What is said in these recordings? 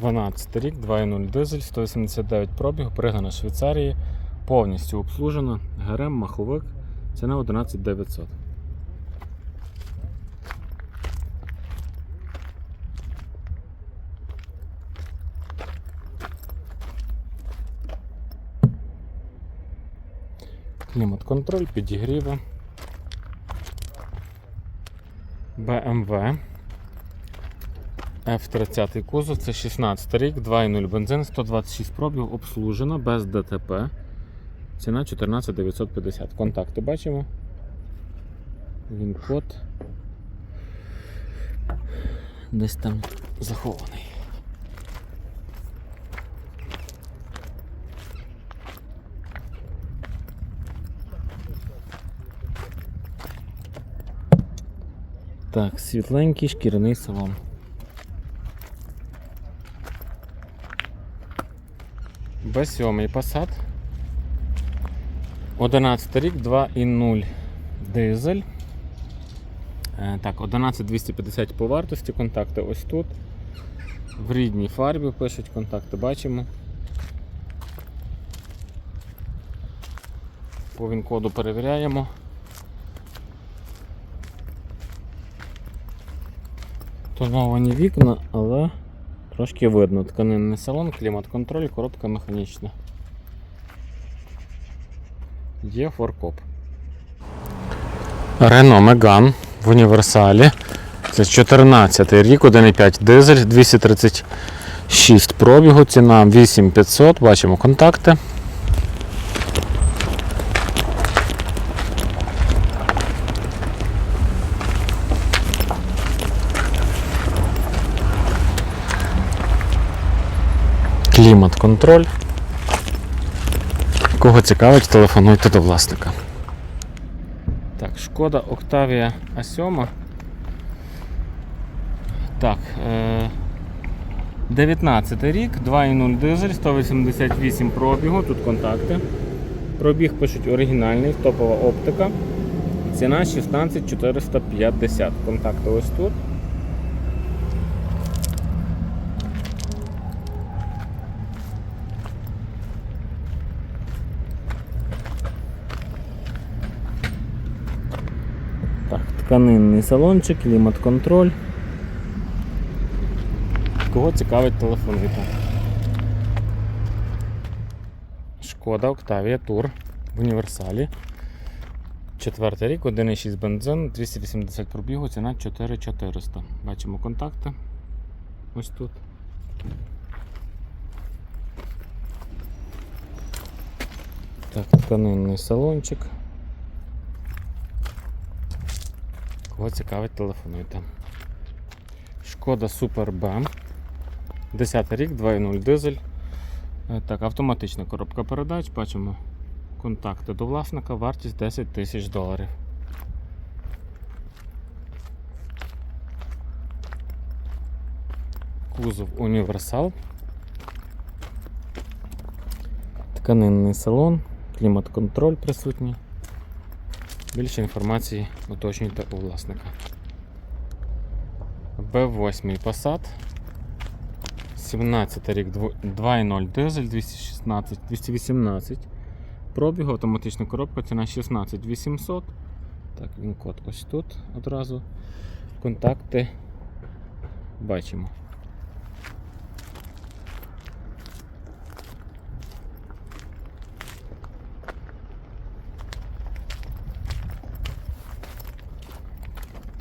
12 рік, 2.0 дизель, 189 пробіг, пригнана Швейцарії, повністю обслужена, ГРМ, маховик, ціна 11 900. Клімат-контроль, підігріви. BMW F30 кузов, це 16 рік, 2.0 бензин, 126 пробіг, обслужено, без ДТП. Ціна 14 950. Контакти бачимо. Він код. Десь там захований. Так, світленький шкіряний салон. Б7 Passat. 11 рік, 2,0 дизель. Е, Так, 11250 по вартості, контакти ось тут. В рідній фарбі пишуть контакти, бачимо. По він-коду перевіряємо. Тоновані вікна, але Трошки видно, тканинний салон, клімат-контроль, коробка механічна. Є форкоп. Рено Меган в універсалі. Це 14 рік, 1,5 дизель, 236 пробігу, ціна 8500, бачимо контакти. Клімат-контроль. Кого цікавить, телефонуйте до власника. Так, шкода Octavia A7. Так. Е- 19 рік, 2.0 дизель, 188 пробігу, тут контакти. Пробіг пишуть оригінальний, топова оптика. Ціна 16450. Контакти ось тут. Так, тканинний салончик, клімат-контроль. Кого цікавить телефонуйте. Шкода Octavia Tour в універсалі. Четвертий рік, 1,6 бензин, 280 пробігу, ціна 4400. Бачимо контакти. Ось тут. Так, тканинний салончик. Кого цікавить, телефонуйте. Шкода Super B. 10 рік, 2.0 дизель. Е, Так, автоматична коробка передач. Бачимо контакти до власника, вартість 10 тисяч доларів. Кузов універсал. Тканинний салон, клімат-контроль присутній. Більше інформації уточнюйте у власника. Б8 Passat. 17 рік 2.0 дизель 216 218. Пробіг, автоматична коробка, ціна 16 800. Так, він код ось тут одразу. Контакти бачимо.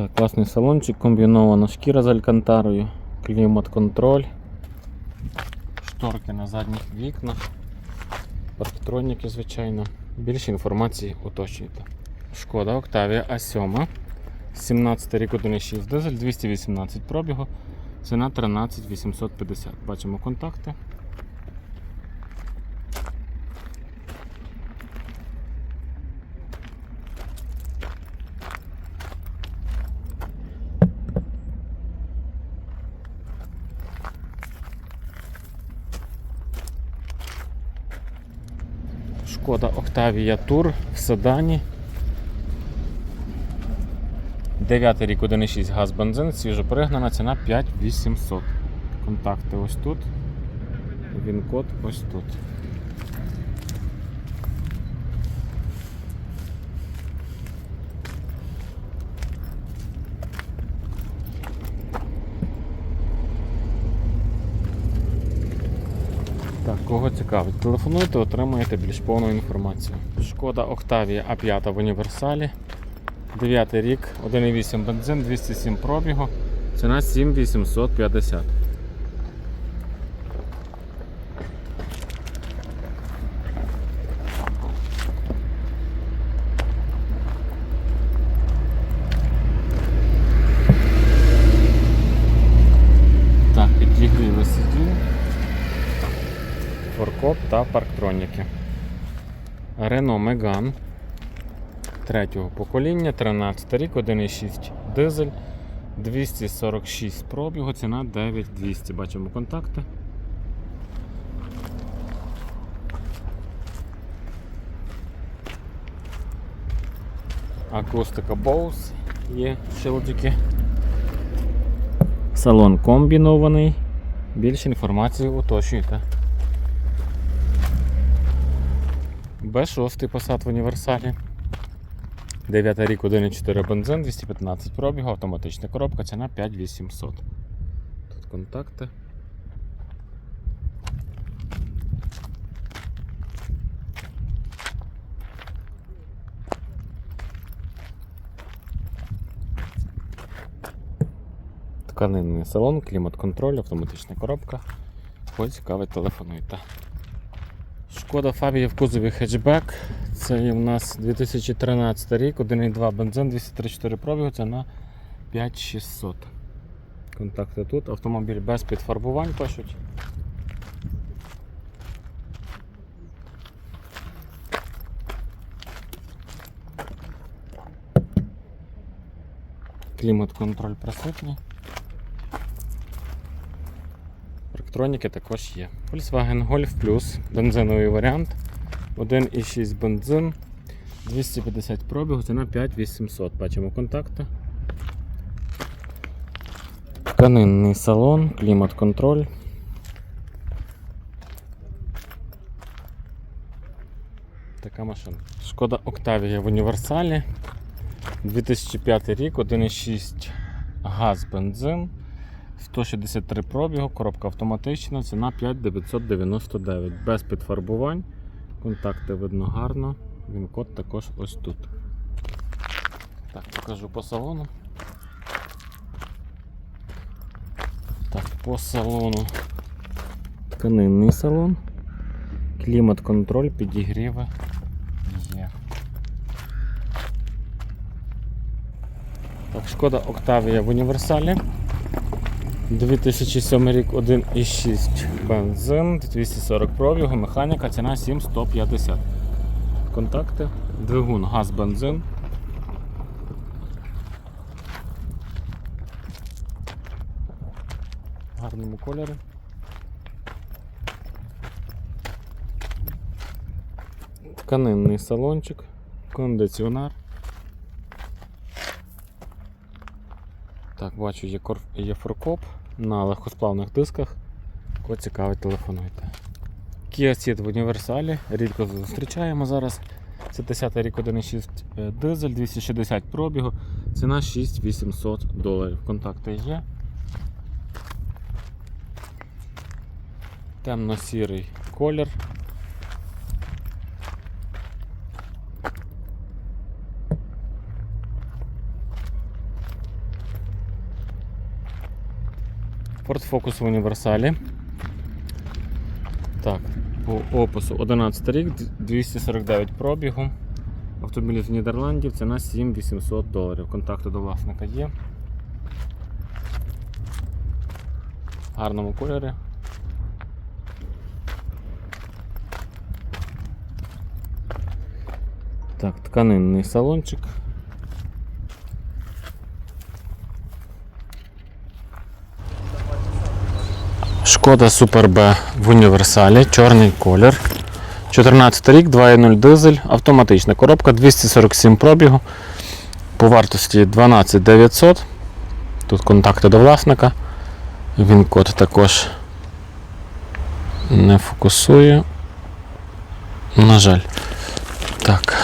Так, класний салончик, комбінована шкіра з алькантарою, клімат-контроль, шторки на задніх вікнах, парктроніки, звичайно. Більше інформації уточнюйте. Шкода Octavia A7. 17 рік 1.6 дизель, 218 пробігу, ціна 13 850. Бачимо контакти. Шкода Octavia Tour в седані. 9 рік 1,6 газ бензин, свіжопригнана, ціна 5800. Контакти ось тут. Він код ось тут. Кого цікавить, телефонуйте, отримаєте більш повну інформацію. Шкода Octavia A5 в універсалі. 9 рік, 1,8 бензин, 207 пробігу. Ціна 7850. Так, підігріли сидінь, форкоп та парктроніки. Renault Megane третього покоління, 13 рік, 1,6 дизель, 246 пробігу, ціна 9200. Бачимо контакти. Акустика Bose є шилдики. Салон комбінований. Більше інформації уточнюйте. Б6 посад в універсалі. 9 рік 1,4 бензин, 215 пробігу, автоматична коробка, ціна 5800. Тут контакти. Тканинний салон, клімат-контроль, автоматична коробка. Кого цікавить, телефонуйте. Шкода Фабія в кузові хетчбек. Це в нас 2013 рік, 1,2 бензин, 234 пробігу, ціна 5600. Контакти тут. Автомобіль без підфарбувань пишуть. Клімат-контроль присутній. Парктроніки також є. Volkswagen Golf Plus, бензиновий варіант. 1,6 бензин, 250 пробігу, ціна 5800. Бачимо контакти. Тканинний салон, клімат-контроль. Така машина. Шкода Octavia в універсалі. 2005 рік, 1,6 газ бензин. 163 пробігу, коробка автоматична, ціна 5999. Без підфарбувань. Контакти видно гарно. Він код також ось тут. Так, покажу по салону. Так, по салону. Тканинний салон. Клімат-контроль, підігріви є. Так, шкода Octavia в універсалі. 2007 рік 1,6 бензин, 240 пробігу, механіка, ціна 7150. Контакти, двигун, газ, бензин. В гарному кольорі. Тканинний салончик, кондиціонер. Так, бачу, є, є форкоп на легкосплавних дисках. Кого цікавить, телефонуйте. Kia Ceed в універсалі. Рідко зустрічаємо зараз. Це 10 рік 1,6 е, дизель, 260 пробігу. Ціна 6800 доларів. Контакти є. Темно-сірий колір. Ford Focus в універсалі. Так, по опису 11 рік, 249 пробігу. Автомобіль з Нідерландів, ціна 7800 доларів. Контакти до власника є. Гарному кольорі. Так, тканинний салончик. Шкода Супер Б в універсалі, чорний колір. 14 рік, 2.0 дизель, автоматична коробка, 247 пробігу. По вартості 12 900. Тут контакти до власника. Він код також не фокусує. На жаль. Так.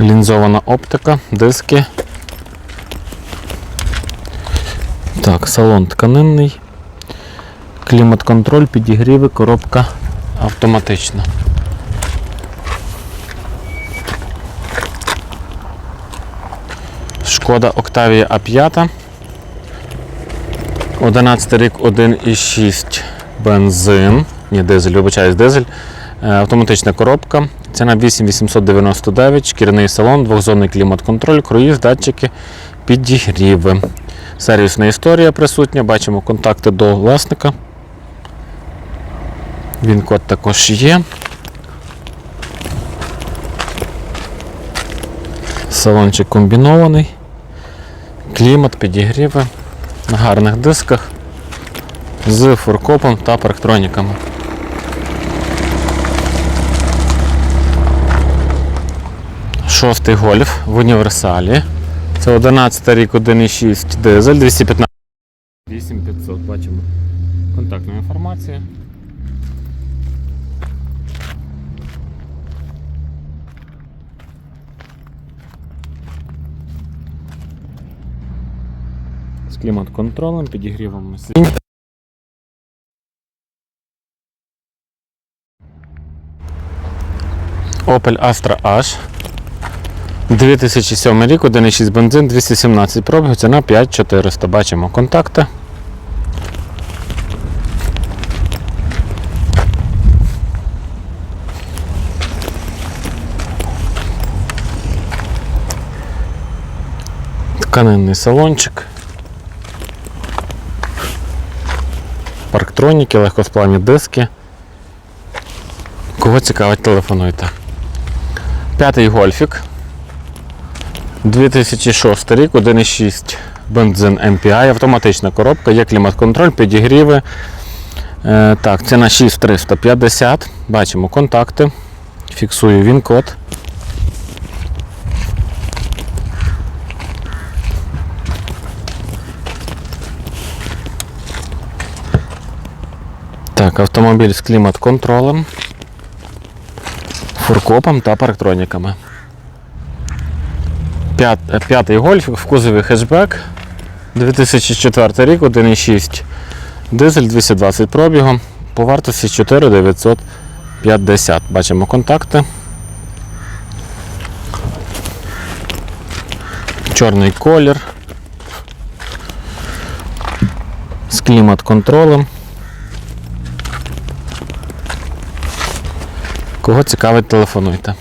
Лінзована оптика, диски. Так, салон тканинний. Клімат-контроль, підігріви, коробка автоматична. Шкода Octavia A5. 11 рік 1,6 бензин. Ні, дизель, вибачаюсь, дизель. Е, Автоматична коробка. Ціна 8899, шкіряний салон, двохзонний клімат-контроль, круїз, датчики, підігріви. Сервісна історія присутня. Бачимо контакти до власника. Він код також є. Салончик комбінований. Клімат, підігріви на гарних дисках з фуркопом та парктроніками. Шостий гольф в універсалі. Це 11 рік 1,6 дизель, 215 8500, бачимо. Контактна інформація. З клімат-контролем, підігрівом сидінь. Opel Astra H. 2007 рік, 1,6 бензин, 217 пробігів, ціна 5400. Бачимо контакти. Тканинний салончик. Парктроніки, легкосплавні диски. Кого цікавить, телефонуйте. П'ятий гольфік. 2006 рік, 1,6 бензин MPI, автоматична коробка, є клімат-контроль, підігріви. Е, так, ціна 6350. Бачимо контакти. Фіксую він код. Так, автомобіль з клімат-контролем, фуркопом та парктроніками. П'ят- П'ятий гольф в кузові хетчбек. 2004 рік, 1,6 дизель, 220 пробігу. По вартості 4950. Бачимо контакти. Чорний колір. З клімат-контролем. Кого цікавить, телефонуйте.